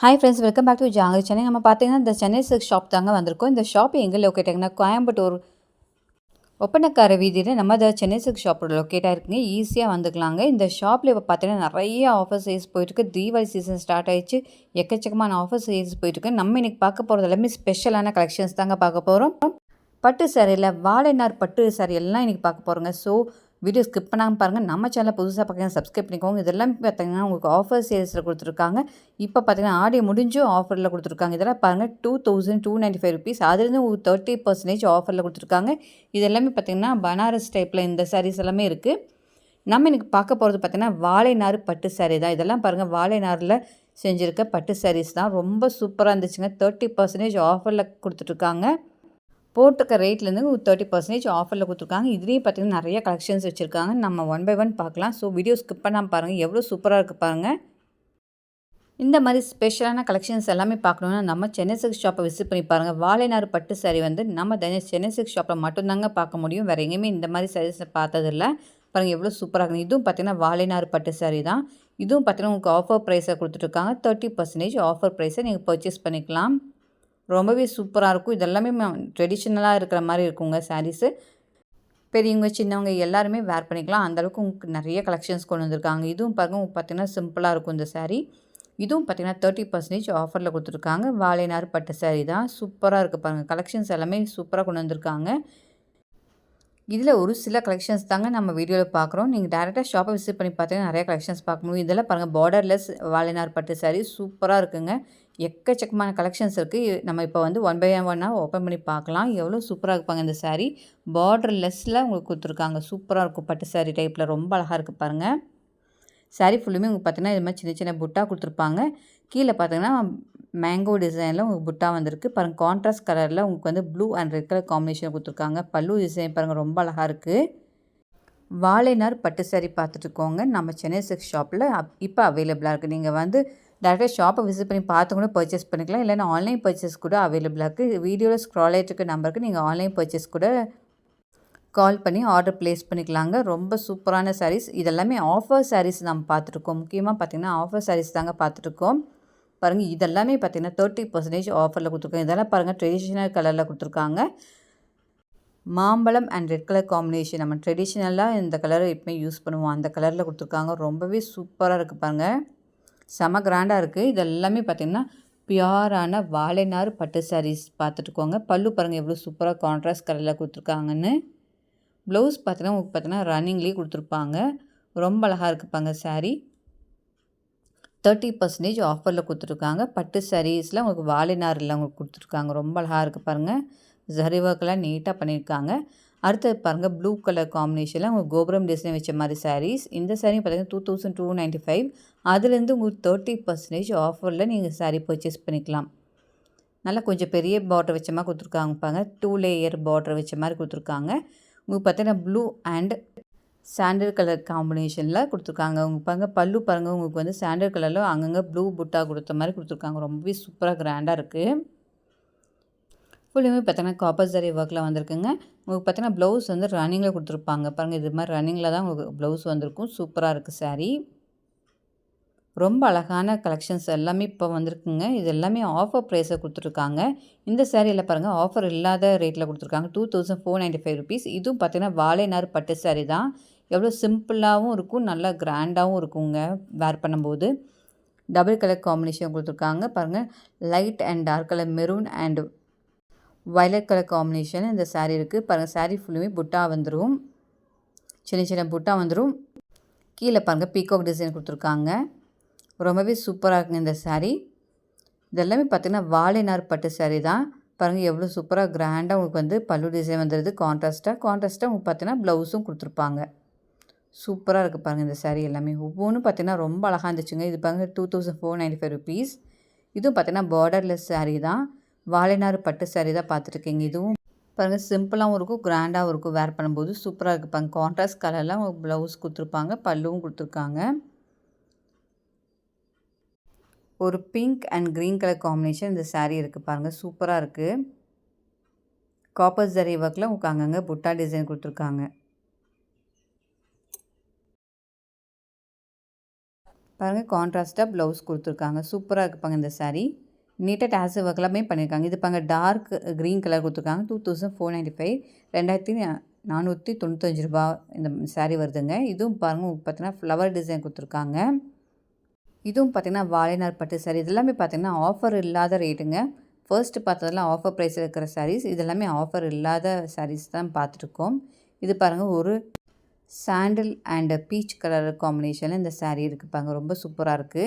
Hi friends welcome back to Jangri Chennai நம்ம பார்த்தீங்கன்னா இந்த சென்னை சில்க் ஷாப் தாங்க வந்திருக்கோம். இந்த ஷாப் எங்கே லொக்கேட் ஆகுங்கன்னா கோயம்புத்தூர். ஒப்பனக்கார வீதியில் நம்ம இந்த சென்னை சில்க் ஷாப்போட லொக்கேட் ஆகிருக்குங்க ஈஸியாக வந்துக்கலாங்க. இந்த ஷாப்பில் இப்போ பார்த்தீங்கன்னா நிறைய ஆஃபர் சைஸ் போயிட்டுருக்கு. தீபாவளி சீசன் ஸ்டார்ட் ஆயிடுச்சு. எக்கச்சக்கமான ஆஃபர் சைஸ் போயிட்டுருக்கு. நம்ம இன்றைக்கி பார்க்க போகிறது எல்லாமே ஸ்பெஷலான கலெக்ஷன்ஸ் தாங்க பார்க்க போகிறோம் பட்டு சாரியில் வாழைநார் பட்டு சாரி எல்லாம் இன்றைக்கி பார்க்க போகிறோங்க ஸோ வீடியோ ஸ்கிப் பண்ணாமல் பாருங்கள் நம்ம சேனலை புதுசாக பார்த்தீங்கன்னா சப்ஸ்கிரைப் பண்ணிக்கோங்க. இதெல்லாம் பார்த்தீங்கன்னா உங்களுக்கு ஆஃபர் சேல்ஸில் கொடுத்துருக்காங்க. இப்போ பார்த்தீங்கன்னா ஆடியோ முடிஞ்சும் ஆஃபரில் கொடுத்துருக்காங்க. இதெல்லாம் பாருங்கள் two thousand two ninety five rupees அதுலேருந்து ஒரு தேர்ட்டி பர்சன்டேஜ் ஆஃபரில் கொடுத்துருக்காங்க. இது எல்லாமே பார்த்திங்கன்னா பனாரஸ் டைப்பில் இந்த சாரீஸ் எல்லாமே இருக்குது நம்ம இன்றைக்கி பார்க்க போகிறது பார்த்திங்கன்னா வாழைநார் பட்டு சாரீ தான். இதெல்லாம் பாருங்கள் வாழைநாரில் செஞ்சுருக்க பட்டு சாரீஸ் தான். ரொம்ப சூப்பராக இருந்துச்சுங்க. தேர்ட்டி பர்சன்டேஜ் ஆஃபரில் கொடுத்துட்ருக்காங்க போட்டிருக்க ரேட்லேருந்து ஒரு தேர்ட்டி பர்சன்டேஜ் ஆஃபரில் கொடுத்துருக்காங்க. இதுலேயும் பார்த்திங்கன்னா நிறைய கலெக்ஷன்ஸ் வச்சுருக்காங்க. நம்ம ஒன் பை ஒன் பார்க்கலாம். ஸோ வீடியோ ஸ்கிப் பண்ணாமல் பாருங்கள் எவ்வளோ சூப்பராக இருக்குது பாருங்கள் இந்த மாதிரி ஸ்பெஷலான கலெக்ஷன்ஸ் எல்லாமே பார்க்கணுன்னா நம்ம சென்னை சில்க் ஷாப்பை விசிட் பண்ணி பாருங்கள் வாழைநாறு பட்டு சாரி வந்து நம்ம சென்னை சில்க் ஷாப்பில் மட்டும்தாங்க பார்க்க முடியும். வேறு எங்கேயுமே இந்த மாதிரி சாரீஸ் பார்த்ததில்ல. பாருங்கள் எவ்வளோ சூப்பராக இருக்குது இதுவும் பார்த்திங்கன்னா வாழைநாறு பட்டு சாரி தான். இதுவும் பார்த்திங்கன்னா உங்களுக்கு ஆஃபர் ப்ரைஸை கொடுத்துட்ருக்காங்க தேர்ட்டி பர்சன்டேஜ் ஆஃபர் ப்ரைஸை நீங்கள் பர்ச்சேஸ் பண்ணிக்கலாம். ரொம்பவே சூப்பராக இருக்கும். இதெல்லாமே ட்ரெடிஷ்னலாக இருக்கிற மாதிரி இருக்குங்க சாரீஸு பெரியவங்க சின்னவங்க எல்லாருமே வேர் பண்ணிக்கலாம். அந்தளவுக்கு உங்களுக்கு நிறைய கலெக்ஷன்ஸ் கொண்டு வந்திருக்காங்க. இதுவும் பாருங்கள் பார்த்திங்கன்னா பார்த்தீங்கன்னா சிம்பிளாக இருக்கும் இந்த சாரீ இதுவும் பார்த்திங்கன்னா தேர்ட்டி பர்சன்டேஜ் ஆஃபரில் கொடுத்துருக்காங்க. வாழைநார் பட்டு சாரீ தான். சூப்பராக இருக்குது பாருங்கள் கலெக்ஷன்ஸ் எல்லாமே சூப்பராக கொண்டு வந்திருக்காங்க. இதில் ஒரு சில கலெக்ஷன்ஸ் தாங்க நம்ம வீடியோவில் பார்க்குறோம் நீங்கள் டேரெக்டாக ஷாப்பை விசிட் பண்ணி பார்த்தீங்கன்னா நிறைய கலெக்ஷன்ஸ் பார்க்க முடியும். இதெல்லாம் பாருங்கள் பார்டர்லெஸ் வாழைநார் பட்டு சாரீ சூப்பராக இருக்குங்க. எக்கச்சக்கமான கலெக்ஷன்ஸ் இருக்குது நம்ம இப்போ வந்து ஒன் பை ஒன்னாக ஓப்பன் பண்ணி பார்க்கலாம். எவ்வளோ சூப்பராக இருப்பாங்க இந்த சாரீ பார்டர் லெஸ்ஸில் உங்களுக்கு கொடுத்துருக்காங்க. சூப்பராக இருக்கும் பட்டு சாரீ டைப்பில் ரொம்ப அழகாக இருக்குது பாருங்கள் சாரீ ஃபுல்லுமே உங்களுக்கு பார்த்தீங்கன்னா இது மாதிரி சின்ன சின்ன புட்டா கொடுத்துருப்பாங்க. கீழே பார்த்தீங்கன்னா மேங்கோ டிசைனில் உங்களுக்கு புட்டா வந்திருக்கு. பாருங்கள் கான்ட்ராஸ்ட் கலரில் உங்களுக்கு வந்து blue and red colour combination கொடுத்துருக்காங்க. பல்லு டிசைன் பாருங்கள் ரொம்ப அழகாக இருக்குது வாழைநார் பட்டு சாரி பார்த்துட்டுக்கோங்க நம்ம சென்னை சிக்ஸ் ஷாப்பில் இப்போ அவைலபிளாக இருக்குது நீங்கள் வந்து டேரெக்டாக ஷாப்பை விசிட் பண்ணி பார்த்து கூட பர்ச்சேஸ் பண்ணிக்கலாம். இல்லைன்னா ஆன்லைன் பர்ச்சேஸ் கூட அவைலபிளாக இருக்குது வீடியோவில் ஸ்க்ரால் ஆகிட்டு நம்பருக்கு நீங்கள் ஆன்லைன் பர்ச்சேஸ் கூட கால் பண்ணி ஆர்டர் ப்ளேஸ் பண்ணிக்கலாங்க. ரொம்ப சூப்பரான சாரீஸ் இதெல்லாமே ஆஃபர் சாரீஸ் நம்ம பார்த்துருக்கோம். முக்கியமாக பார்த்திங்கன்னா ஆஃபர் சாரீஸ் தாங்க பார்த்துருக்கோம். பாருங்கள் இதெல்லாமே பார்த்திங்கன்னா தேர்ட்டி பர்சன்டேஜ் ஆஃபரில் கொடுத்துருக்கோம். இதெல்லாம் பாருங்கள் ட்ரெடிஷ்னல் கலரில் கொடுத்துருக்காங்க. மாம்பழம் அண்ட் ரெட் கலர் காம்பினேஷன் நம்ம ட்ரெடிஷ்னலாக இந்த கலரை எப்பவுமே யூஸ் பண்ணுவோம். அந்த கலரில் கொடுத்துருக்காங்க. ரொம்பவே சூப்பராக இருக்குது பாருங்கள் செம கிராண்டாக இருக்குது இது எல்லாமே பார்த்திங்கன்னா பியூரான வாழைநார் பட்டு சாரீஸ் பார்த்துட்டுக்கோங்க பல்லு பாருங்கள் எவ்வளோ சூப்பராக கான்ட்ராஸ்ட் கலரில் கொடுத்துருக்காங்கன்னு. ப்ளவுஸ் பார்த்தீங்கன்னா உங்களுக்கு பார்த்தீங்கன்னா ரன்னிங்லேயே கொடுத்துருப்பாங்க. ரொம்ப அழகாக இருக்குப்பாங்க சாரீ தேர்ட்டி பர்சன்டேஜ் ஆஃபரில் கொடுத்துருக்காங்க. பட்டு சாரீஸில் உங்களுக்கு வாழைநாரில் உங்களுக்கு கொடுத்துருக்காங்க. ரொம்ப அழகாக இருக்குது பாருங்கள் ஜரி ஒர்க்கெலாம் நீட்டாக பண்ணியிருக்காங்க அடுத்தது பாருங்கள் ப்ளூ கலர் காம்பினேஷனில் உங்களுக்கு கோபுரம் டிசைன் வச்ச மாதிரி சாரீஸ் இந்த சாரீ பார்த்தீங்கன்னா two thousand two ninety five அதுலேருந்து உங்களுக்கு தேர்ட்டி பர்சன்டேஜ் ஆஃபரில் நீங்கள் சாரீ பர்ச்சேஸ் பண்ணிக்கலாம். நல்லா கொஞ்சம் பெரிய பார்டர் வச்ச மாதிரி கொடுத்துருக்காங்க பாருங்க. டூ லேயர் பார்டர் வச்ச மாதிரி கொடுத்துருக்காங்க. உங்களுக்கு பார்த்தீங்கன்னா ப்ளூ அண்ட் சாண்டல் கலர் காம்பினேஷனில் கொடுத்துருக்காங்க. உங்கள் பாருங்க பல்லு பாருங்கள் உங்களுக்கு வந்து சாண்டல் கலரில் அங்கங்கே ப்ளூ புட்டா கொடுத்த மாதிரி கொடுத்துருக்காங்க. ரொம்பவே சூப்பராக கிராண்டாக இருக்குது ஃபுல்லுமே பார்த்தோன்னா காப்பர் சரி ஒர்க்கில் வந்திருக்குங்க. உங்களுக்கு பார்த்தீங்கன்னா ப்ளவுஸ் வந்து ரன்னிங்கில் கொடுத்துருப்பாங்க. பாருங்கள் இது மாதிரி ரன்னிங்கில் தான் உங்களுக்கு ப்ளவுஸ் வந்திருக்கும். சூப்பராக இருக்குது சாரீ ரொம்ப அழகான கலெக்ஷன்ஸ் எல்லாமே இப்போ வந்திருக்குங்க. இது எல்லாமே ஆஃபர் ப்ரைஸை கொடுத்துருக்காங்க. இந்த சேரீயில் பாருங்கள் ஆஃபர் இல்லாத ரேட்டில் கொடுத்துருக்காங்க. Two thousand four ninety five rupees இதுவும் பார்த்தீங்கன்னா வாழைநார் பட்டு சாரீ தான். எவ்வளோ சிம்பிளாகவும் இருக்கும் நல்லா கிராண்டாகவும் இருக்குங்க வேர் பண்ணும்போது. டபுள் கலர் காம்பினேஷன் கொடுத்துருக்காங்க. பாருங்கள் light and dark colour maroon and violet colour combination இந்த சாரீ இருக்குது பாருங்கள் சாரீ ஃபுல்லுமே புட்டா வந்துடும் சின்ன சின்ன புட்டா வந்துடும் கீழே பாருங்கள் பீகாக் டிசைன் கொடுத்துருக்காங்க. ரொம்பவே சூப்பராக இருக்குங்க இந்த சாரீ இதெல்லாமே பார்த்திங்கன்னா வாழைநார் பட்டு சாரீ தான். பாருங்கள் எவ்வளோ சூப்பராக கிராண்டாக உங்களுக்கு வந்து பல்லு டிசைன் வந்துடுது கான்ட்ராஸ்ட்டாக கான்ட்ராஸ்ட்டாக உங்களுக்கு பார்த்தீங்கன்னா ப்ளவுஸும் கொடுத்துருப்பாங்க. சூப்பராக இருக்குது பாருங்கள் இந்த சாரீ எல்லாமே. ஒவ்வொன்றும் பார்த்திங்கன்னா ரொம்ப அழகாக இருந்துச்சுங்க. இது பாருங்கள் two thousand four ninety five rupees இதுவும் பார்த்திங்கன்னா பார்டர்லெஸ் சாரீ தான். வாழைநாறு பட்டு சாரீ தான் பார்த்துருக்கீங்க. இதுவும் பாருங்கள் சிம்பிளாகவும் இருக்கும் கிராண்டாகவும் இருக்கும். வேர் பண்ணும்போது சூப்பராக இருக்குது பாருங்கள் கான்ட்ராஸ்ட் கலர்லாம் ப்ளவுஸ் கொடுத்துருப்பாங்க பல்லுவும் கொடுத்துருக்காங்க. ஒரு pink and green colour combination இந்த சாரீ இருக்குது பாருங்கள் சூப்பராக இருக்குது காப்பர் ஜரி ஒர்க்கில் உங்களுக்கு அங்கங்கே புட்டா டிசைன் கொடுத்துருக்காங்க. பாருங்கள் கான்ட்ராஸ்ட்டாக ப்ளவுஸ் கொடுத்துருக்காங்க. சூப்பராக இருக்குது பாங்க இந்த சாரீ நீட்டாக டேஸ் ஒர்க் எல்லாமே பண்ணியிருக்காங்க. இது பாங்க டார்க் க்ரீன் கலர் கொடுத்துருக்காங்க. Two thousand four ninety five ரெண்டாயிரத்தி நானூற்றி தொண்ணூத்தஞ்சு ரூபா இந்த சாரீ வருதுங்க. இதுவும் பாருங்கள் பார்த்தீங்கன்னா ஃப்ளவர் டிசைன் கொடுத்துருக்காங்க. இதுவும் பார்த்திங்கன்னா வாழைநார் பட்டு சாரீ இதெல்லாமே பார்த்திங்கன்னா ஆஃபர் இல்லாத ரேட்டுங்க ஃபர்ஸ்ட்டு பார்த்ததெல்லாம் ஆஃபர் ப்ரைஸில் இருக்கிற சாரீஸ் இதெல்லாமே ஆஃபர் இல்லாத சாரீஸ் தான் பார்த்துருக்கோம். இது பாருங்கள் ஒரு சாண்டில் அண்ட் பீச் கலர் காம்பினேஷனில் இந்த சாரீ இருக்குது பாருங்க. ரொம்ப சூப்பராக இருக்குது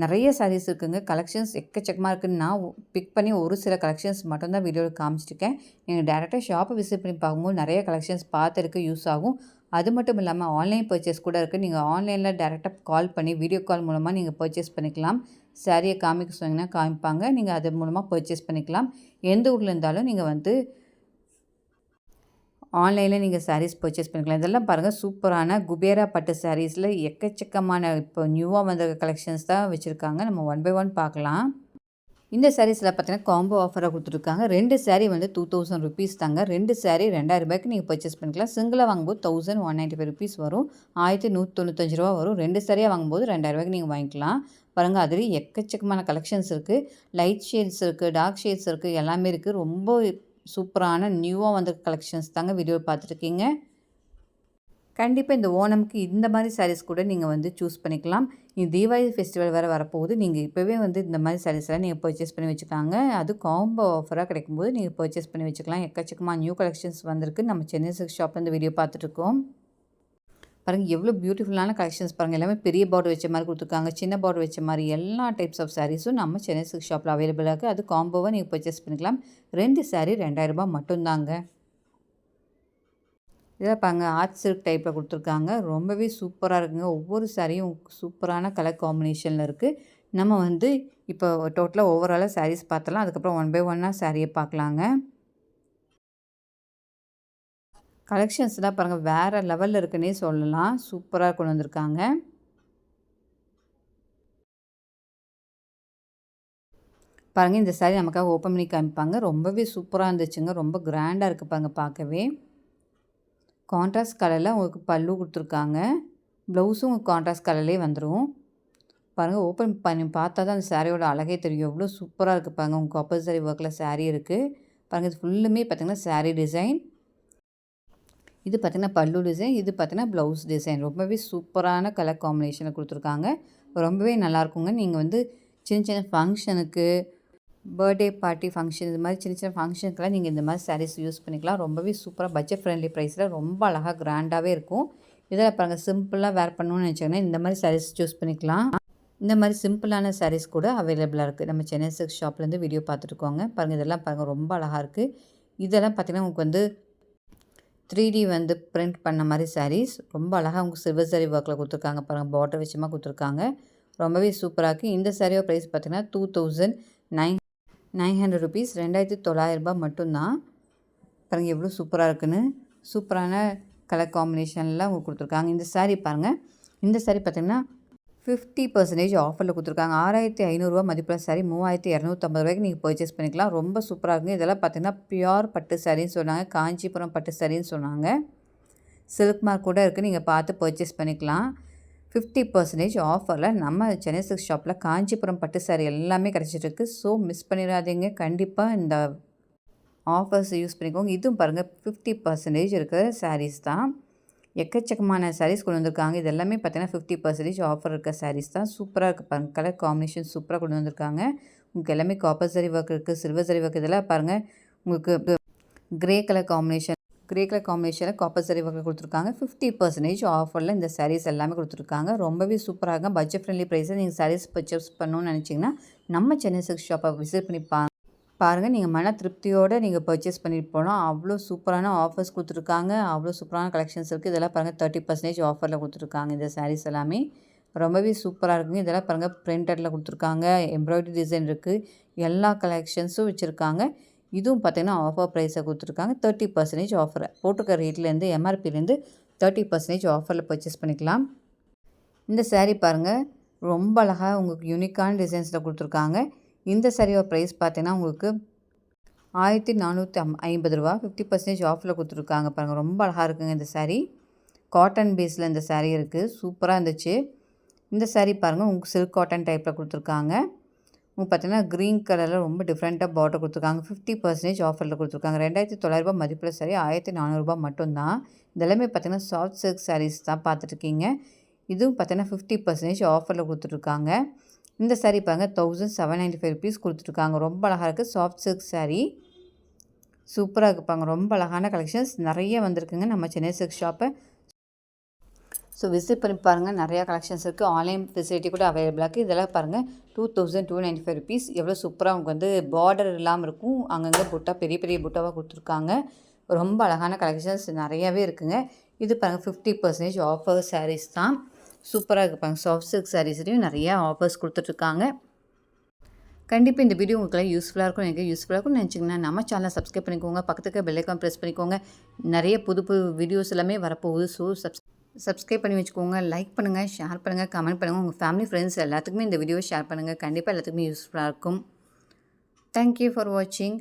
நிறைய சாரீஸ் இருக்குங்க. கலெக்ஷன்ஸ் எக்கச்சக்கமாக இருக்குன்னு நான் பிக் பண்ணி ஒரு சில கலெக்ஷன்ஸ் மட்டும்தான் வீடியோவில் காமிச்சிருக்கேன் நீங்கள் டேரெக்டாக ஷாப்பை விசிட் பண்ணி பார்க்கும்போது நிறைய கலெக்ஷன்ஸ் பார்த்துருக்கு யூஸ் ஆகும். அது மட்டும் இல்லாமல் ஆன்லைன் பர்ச்சேஸ் கூட இருக்குது நீங்கள் ஆன்லைனில் டேரெக்டாக கால் பண்ணி வீடியோ கால் மூலமாக நீங்கள் பர்ச்சேஸ் பண்ணிக்கலாம். சாரியை காமிக்க சொன்னீங்கன்னா காமிப்பாங்க. நீங்கள் அது மூலமாக பர்ச்சேஸ் பண்ணிக்கலாம். எந்த ஊரில் இருந்தாலும் நீங்கள் வந்து ஆன்லைனில் நீங்கள் சாரீஸ் பர்ச்சேஸ் பண்ணிக்கலாம். இதெல்லாம் பாருங்கள் சூப்பரான குபேரா பட்டு சாரீஸில் எக்கச்சக்கமான இப்போ நியூவாக வந்த கலெக்ஷன்ஸ் தான் வச்சுருக்காங்க. நம்ம ஒன் பை ஒன் பார்க்கலாம். இந்த சாரீஸில் பார்த்தீங்கன்னா காம்போ ஆஃபராக கொடுத்துருக்காங்க. ரெண்டு சாரீ வந்து டூ தௌசண்ட் ருபீஸ் தாங்க. ரெண்டு சாரீ ரெண்டாயிரம் ரூபாய்க்கு நீங்கள் பர்ச்சேஸ் பண்ணிக்கலாம். சிங்கிளாக வாங்கும்போது thousand one ninety five rupees வரும். ஆயிரத்தி நூற்றி தொண்ணூத்தஞ்சு ரூபா வரும். ரெண்டு சாரியாக வாங்கும்போது ரெண்டாயிரம் ரூபாய்க்கு நீங்கள் வாங்கிக்கலாம். பாருங்கள் அதுலேயும் எக்கச்சக்கமான கலெக்ஷன்ஸ் இருக்குது லைட் ஷேட்ஸ் இருக்குது டார்க் ஷேட்ஸ் இருக்குது எல்லாமே இருக்குது ரொம்ப சூப்பரான நியூவாக வந்த கலெக்ஷன்ஸ் தாங்க வீடியோ பார்த்துருக்கீங்க. கண்டிப்பாக இந்த ஓணம்க்கு இந்த மாதிரி சாரீஸ் கூட நீங்கள் வந்து சூஸ் பண்ணிக்கலாம். இது தீபாவளி ஃபெஸ்டிவல் வேறு வரப்போகுது. நீங்கள் இப்போவே வந்து இந்த மாதிரி சாரீஸ்லாம் எல்லாம் நீங்கள் பர்ச்சேஸ் பண்ணி வச்சுக்கலாங்க. அது காம்போ ஆஃபராக கிடைக்கும்போது நீங்கள் பர்ச்சேஸ் பண்ணி வச்சுக்கலாம். எக்கச்சக்கமாக நியூ கலெக்ஷன்ஸ் வந்திருக்கு. நம்ம சென்னை சிக்ஸ் ஷாப்பில் இந்த வீடியோ பார்த்துட்ருக்கோம் பாருங்கள் எவ்வளோ பியூட்டிஃபுல்லான கலெக்ஷன்ஸ் பாருங்கள் எல்லாமே பெரிய பார்டர் வச்ச மாதிரி கொடுத்துருக்காங்க. சின்ன பார்டர் வச்ச மாதிரி எல்லா டைப்ஸ் ஆஃப் சாரீஸும் நம்ம சென்னை சில்க் ஷாப்பில் அவைலபிளாக இருக்குது அது காம்போவாக நீங்கள் பர்ச்சேஸ் பண்ணிக்கலாம். ரெண்டு சாரீ ரெண்டாயிரம் ரூபாய் மட்டும்தாங்க. இதில் பாருங்க ஆர்ட் சில்க் டைப்பில் கொடுத்துருக்காங்க. ரொம்பவே சூப்பராக இருக்குங்க. ஒவ்வொரு சாரியும் சூப்பரான கலர் காம்பினேஷனில் இருக்குது நம்ம வந்து இப்போ டோட்டலாக ஓவராலாக சாரீஸ் பார்த்தலாம் அதுக்கப்புறம் ஒன் பை ஒன்னாக சாரியை பார்க்கலாங்க. கலெக்ஷன்ஸ்லாம் பாருங்கள் வேறு லெவலில் இருக்குன்னே சொல்லலாம். சூப்பராக கொண்டு வந்திருக்காங்க. பாருங்கள் இந்த saree நமக்காக ஓப்பன் பண்ணி காமிப்பாங்க. ரொம்பவே சூப்பராக இருந்துச்சுங்க. ரொம்ப கிராண்டாக இருக்குது பாருங்கள் பார்க்கவே. கான்ட்ராஸ்ட் கலரில் உங்களுக்கு பல்லு கொடுத்துருக்காங்க. ப்ளவுஸும் உங்களுக்கு கான்ட்ராஸ்ட் கலர்லேயே வந்துடும் பாருங்கள் ஓப்பன் பண்ணி பார்த்தா தான் அந்த சாரியோட அழகே தெரியும். எவ்வளோ சூப்பராக இருக்குது பாருங்கள் உங்களுக்கு அப்பல்சரி ஒர்க்கில் saree இருக்குது பாருங்கள் இது ஃபுல்லுமே பார்த்திங்கன்னா சாரீ டிசைன் இது பார்த்திங்கன்னா பல்லு டிசைன் இது பார்த்திங்கன்னா ப்ளவுஸ் டிசைன் ரொம்பவே சூப்பரான கலர் காம்பினேஷனில் கொடுத்துருக்காங்க. ரொம்பவே நல்லாயிருக்குங்க. நீங்கள் வந்து சின்ன சின்ன ஃபங்க்ஷனுக்கு பர்த்டே பார்ட்டி ஃபங்க்ஷன் இது மாதிரி சின்ன சின்ன ஃபங்க்ஷனுக்கெல்லாம் நீங்கள் இந்த மாதிரி சாரீஸ் யூஸ் பண்ணிக்கலாம். ரொம்பவே சூப்பராக பட்ஜெட் ஃப்ரெண்ட்லி ப்ரைஸில் ரொம்ப அழகாக கிராண்டாகவே இருக்கும். இதில் பாருங்கள் சிம்பிளாக வேர் பண்ணணும்னு நினச்சிங்கன்னா இந்த மாதிரி சாரீஸ் சூஸ் பண்ணிக்கலாம். இந்த மாதிரி சிம்பிளான சாரீஸ் கூட அவைலபிளாக இருக்குது நம்ம சென்னை சிக்ஸ் ஷாப்லேருந்து வீடியோ பார்த்துருக்கோங்க பாருங்கள் இதெல்லாம் பாருங்கள் ரொம்ப அழகாக இருக்குது இதெல்லாம் பார்த்திங்கன்னா உங்களுக்கு வந்து த்ரீ டி வந்து பிரிண்ட் பண்ண மாதிரி சாரீஸ் ரொம்ப அழகாக அவங்க சில்வர் சாரி ஒர்க்கில் கொடுத்துருக்காங்க பாருங்கள் பார்டர் விஷயமாக கொடுத்துருக்காங்க. ரொம்பவே சூப்பராக இருக்குது இந்த சாரியோட ப்ரைஸ் பார்த்தீங்கன்னா two thousand nine nine hundred rupees ரெண்டாயிரத்தி தொள்ளாயிரரூபா மட்டும்தான். பாருங்கள் எவ்வளோ சூப்பராக இருக்குன்னு. சூப்பரான கலர் காம்பினேஷனில் அவங்க கொடுத்துருக்காங்க. இந்த சாரீ பாருங்கள் இந்த சாரீ பார்த்திங்கன்னா ஃபிஃப்டி பர்சன்டேஜ் ஆஃபரில் கொடுத்துருக்காங்க. ஆறாயிரத்தி ஐநூறுரூவா மதிப்பில் சாரீ மூவாயிரத்தி இரநூத்தம்பது ரூபாய்க்கு நீங்கள் பர்ச்சேஸ் பண்ணிக்கலாம். ரொம்ப சூப்பராக இருக்குங்க. இதெல்லாம் பார்த்திங்கன்னா பியூர் பட்டு சாரின்னு சொன்னாங்க. காஞ்சிபுரம் பட்டு சாரின்னு சொன்னாங்க. சில்க் மார்க் கூட இருக்குது நீங்கள் பார்த்து பர்ச்சேஸ் பண்ணிக்கலாம். ஃபிஃப்டி பர்சன்டேஜ் ஆஃபரில் நம்ம சென்னை சில்க் ஷாப்பில் காஞ்சிபுரம் பட்டு சாரி எல்லாமே கிடச்சிட்ருக்கு. ஸோ மிஸ் பண்ணிடாதீங்க. கண்டிப்பாக இந்த ஆஃபர்ஸ் யூஸ் பண்ணிக்கோங்க. இதுவும் பாருங்கள் ஃபிஃப்டி பர்சன்டேஜ் இருக்கிற சாரீஸ் தான். எக்கச்சக்கமான சாரீஸ் கொண்டு வந்திருக்காங்க. இது எல்லாமே பார்த்தீங்கன்னா ஃபிஃப்டி பர்சன்டேஜ் ஆஃபர் இருக்க சாரீஸ் தான். சூப்பராக இருக்குது பாருங்கள் கலர் காம்பினேஷன் சூப்பராக கொண்டு வந்திருக்காங்க. உங்களுக்கு எல்லாமே காப்பர் சரி ஒர்க் இருக்குது சில்வர் சரி ஒர்க் இதெல்லாம் பாருங்கள் உங்களுக்கு grey colour combination grey colour காம்பினேஷனில் காப்பர் சரி ஒர்க் கொடுத்துருக்காங்க. ஃபிஃப்டி பர்சன்டேஜ் ஆஃபரில் இந்த சாரீஸ் எல்லாமே கொடுத்துருக்காங்க. ரொம்பவே சூப்பராக பட்ஜெட் ஃப்ரெண்ட்லி ப்ரைஸில் நீங்கள் சாரீஸ் பர்ச்சேஸ் பண்ணணும்னு நினச்சிங்கன்னா நம்ம சென்னை சிக்ஸ் ஷாப்பை விசிட் பண்ணி பா பாருங்கள் நீங்கள் மன திருப்தியோடு நீங்கள் பர்ச்சேஸ் பண்ணிட்டு போகலாம் அவ்வளோ சூப்பரான ஆஃபர்ஸ் கொடுத்துருக்காங்க. அவ்வளோ சூப்பரான கலெக்ஷன்ஸ் இருக்குது இதெல்லாம் பாருங்கள் தேர்ட்டி பர்சன்டேஜ் ஆஃபரில் கொடுத்துருக்காங்க இந்த சாரீஸ் எல்லாமே. ரொம்பவே சூப்பராக இருக்குங்க. இதெல்லாம் பாருங்கள் பிரிண்டடில் கொடுத்துருக்காங்க. எம்ப்ராய்டரி டிசைன் இருக்குது எல்லா கலெக்ஷன்ஸும் வச்சுருக்காங்க. இதுவும் பார்த்தீங்கன்னா ஆஃபர் ப்ரைஸை கொடுத்துருக்காங்க. தேர்ட்டி பர்சன்டேஜ் ஆஃபர் போட்டிருக்க ரேட்லேருந்து எம்ஆர்பிலேருந்து தேர்ட்டி பர்சன்டேஜ் ஆஃபரில் பர்ச்சேஸ் பண்ணிக்கலாம். இந்த சேரீ பாருங்கள் ரொம்ப அழகாக உங்களுக்கு யூனிக்கான டிசைன்ஸில் கொடுத்துருக்காங்க. இந்த சரியோட ப்ரைஸ் பார்த்தீங்கன்னா உங்களுக்கு ஆயிரத்தி நானூற்றி அம் ஐம்பது ரூபா ஃபிஃப்டி பர்சன்டேஜ் ஆஃபில் கொடுத்துருக்காங்க பாருங்கள் ரொம்ப அழகாக இருக்குங்க இந்த சாரீ காட்டன் பேஸில் இந்த சாரீ இருக்குது சூப்பராக இருந்துச்சு. இந்த சாரீ பாருங்கள் உங்களுக்கு சில்க் காட்டன் டைப்பில் கொடுத்துருக்காங்க. உங்களுக்கு பார்த்தீங்கன்னா க்ரீன் கலரில் ரொம்ப டிஃப்ரெண்ட்டாக பார்டர் கொடுத்துருக்காங்க. ஃபிஃப்டி பர்சன்டேஜ் ஆஃபரில் கொடுத்துருக்காங்க. ரெண்டாயிரத்தி தொள்ளாயிரரூபா மதிப்பில் சரி ஆயிரத்தி நானூறுரூபா மட்டும்தான். இதெல்லாமே பார்த்தீங்கன்னா சாஃப்ட் சில்க் சாரீஸ் தான் பார்த்துட்ருக்கீங்க இதுவும் பார்த்தீங்கன்னா ஃபிஃப்டி பர்சன்டேஜ் ஆஃபரில் கொடுத்துட்ருக்காங்க இந்த சாரீ பாருங்கள் thousand seven ninety five rupees கொடுத்துருக்காங்க ரொம்ப அழகாக இருக்குது சாஃப்ட் சில்க் சாரீ சூப்பராக இருக்குப்பாங்க ரொம்ப அழகான கலெக்ஷன்ஸ் நிறைய வந்திருக்குங்க நம்ம சென்னை சில்க் ஷாப்பை ஸோ விசிட் பண்ணி பாருங்கள் நிறையா கலெக்ஷன்ஸ் இருக்குது ஆன்லைன் ஃபெசிலிட்டி கூட அவைலபிளாக இருக்குது இதெல்லாம் பாருங்கள் two thousand two ninety five rupees எவ்வளோ சூப்பராக அவங்க வந்து பார்டர் இல்லாமல் இருக்கும். அங்கங்கே புட்டா பெரிய பெரிய புட்டாவாக கொடுத்துருக்காங்க. ரொம்ப அழகான கலெக்ஷன்ஸ் நிறையாவே இருக்குங்க. இது பாருங்கள் ஃபிஃப்டி பர்சன்டேஜ் ஆஃபர் சாரீஸ் தான். சூப்பராக இருப்பாங்க. சாஃப்ட் சில்க் சாரீஸ்லையும் நிறையா ஆஃபர்ஸ் கொடுத்துட்ருக்காங்க. கண்டிப்பாக இந்த வீடியோ உங்களுக்கு யூஸ்ஃபுல்லாக இருக்கும். எனக்கு யூஸ்ஃபுல்லாக இருக்கும்னு நினச்சிங்கன்னா நம்ம சேனலை சப்ஸ்கிரைப் பண்ணிக்கோங்க. பக்கத்துக்கு பெல்லைக்கான் ப்ரெஸ் பண்ணிக்கோங்க. நிறைய புது புது வீடியோஸ் எல்லாமே வரப்போகுது. ஸோ சப்ஸ் சப்ஸ்கிரைப் பண்ணி வச்சுக்கோங்க. லைக் பண்ணுங்கள் ஷேர் பண்ணுங்கள் கமெண்ட் பண்ணுங்கள் உங்கள் ஃபேமிலி ஃப்ரெண்ட்ஸ் எல்லாத்துக்குமே இந்த வீடியோ ஷேர் பண்ணுங்கள் கண்டிப்பாக எல்லாத்துக்குமே யூஸ்ஃபுல்லாக இருக்கும். தேங்க்யூ ஃபார் வாட்சிங்